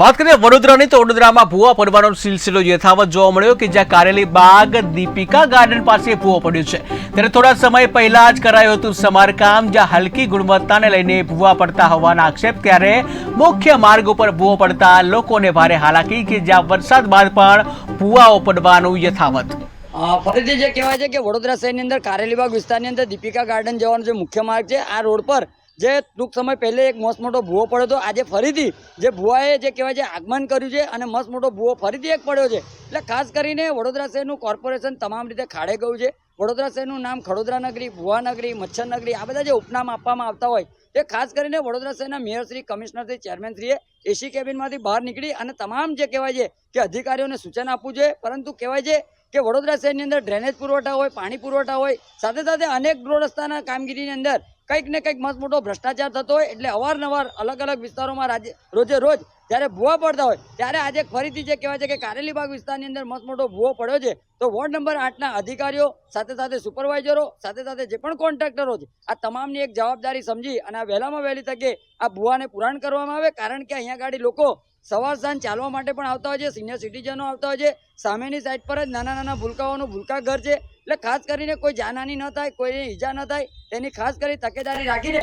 વાત કરીએ વડોદરાની, તો વડોદરામાં ભૂવા પડવાનો સિલસિલો યથાવત જોવા મળ્યો કે જ્યાં કારેલી બાગ દીપિકા ગાર્ડન પાસે ભૂવો પડ્યો છે. ત્યારે થોડા સમય પહેલા જ કરાયું હતું સમારકામ, જ્યાં હલકી ગુણવત્તાને લઈને ભૂવા પડતા હોવાના આક્ષેપ, ત્યારે મુખ્ય માર્ગ ઉપર ભૂવો પડતા લોકોને ભારે હાલાકી કે જ્યાં વરસાદ બાદ પણ ભૂવાઓ પડવાનું યથાવત. ફરીથી જે કહેવાય છે કે વડોદરા શહેરની અંદર કારેલીબાગ વિસ્તારની અંદર દીપિકા ગાર્ડન જવાનો જે મુખ્ય માર્ગ છે, આ રોડ પર જે ટૂંક સમય પહેલે એક મસ્ત મોટો ભૂવો પડ્યો હતો. આજે ફરીથી જે ભૂવાએ જે કહેવાય છે આગમન કર્યું છે અને મસ્ત મોટો ભૂવો ફરીથી એક પડ્યો છે. એટલે ખાસ કરીને વડોદરા શહેરનું કોર્પોરેશન તમામ રીતે ખાડે ગયું છે. વડોદરા શહેરનું નામ ખડોદરા નગરી, ભુવા નગરી, મચ્છર નગરી આ બધા જે ઉપનામ આપવામાં આવતા હોય એ ખાસ કરીને વડોદરા શહેરના મેયરશ્રી કમિશનરશ્રી ચેરમેનશ્રીએ એસી કેબિનમાંથી બહાર નીકળી અને તમામ જે કહેવાય છે કે અધિકારીઓને સૂચન આપવું જોઈએ. પરંતુ કહેવાય છે કે વડોદરા શહેરની અંદર ડ્રેનેજ પુરવઠા હોય, પાણી પુરવઠા હોય, સાથે સાથે અનેક રોડ રસ્તાના કામગીરીની અંદર કંઈક ને કંઈક મસ્ત મોટો ભ્રષ્ટાચાર થતો હોય એટલે અવારનવાર અલગ અલગ વિસ્તારોમાં રાજ્ય રોજે રોજ જ્યારે ભૂવા પડતા હોય, ત્યારે આજે ફરીથી જે કહેવાય છે કે કારેલીબાગ વિસ્તારની અંદર મસ્ત મોટો ભૂવો પડ્યો છે, તો વોર્ડ નંબર આઠના અધિકારીઓ, સાથે સાથે સુપરવાઇઝરો, સાથે સાથે જે પણ કોન્ટ્રાક્ટરો છે, આ તમામની એક જવાબદારી સમજી અને આ વહેલામાં વહેલી તકે આ ભૂવાને પુરાણ કરવામાં આવે, કારણ કે અહીંયા ગાડી લોકો સવાર સાંજ ચાલવા માટે પણ આવતા હોય છે, સિનિયર સિટીઝનો આવતા હોય છે, સામેની સાઈડ પર જ નાના નાના ભૂલકાઓનું ભૂલકા ઘર છે એટલે ખાસ કરીને કોઈ જાનહાની ન થાય, કોઈને ઈજા ન થાય, તેની ખાસ કરી તકેદારી રાખીને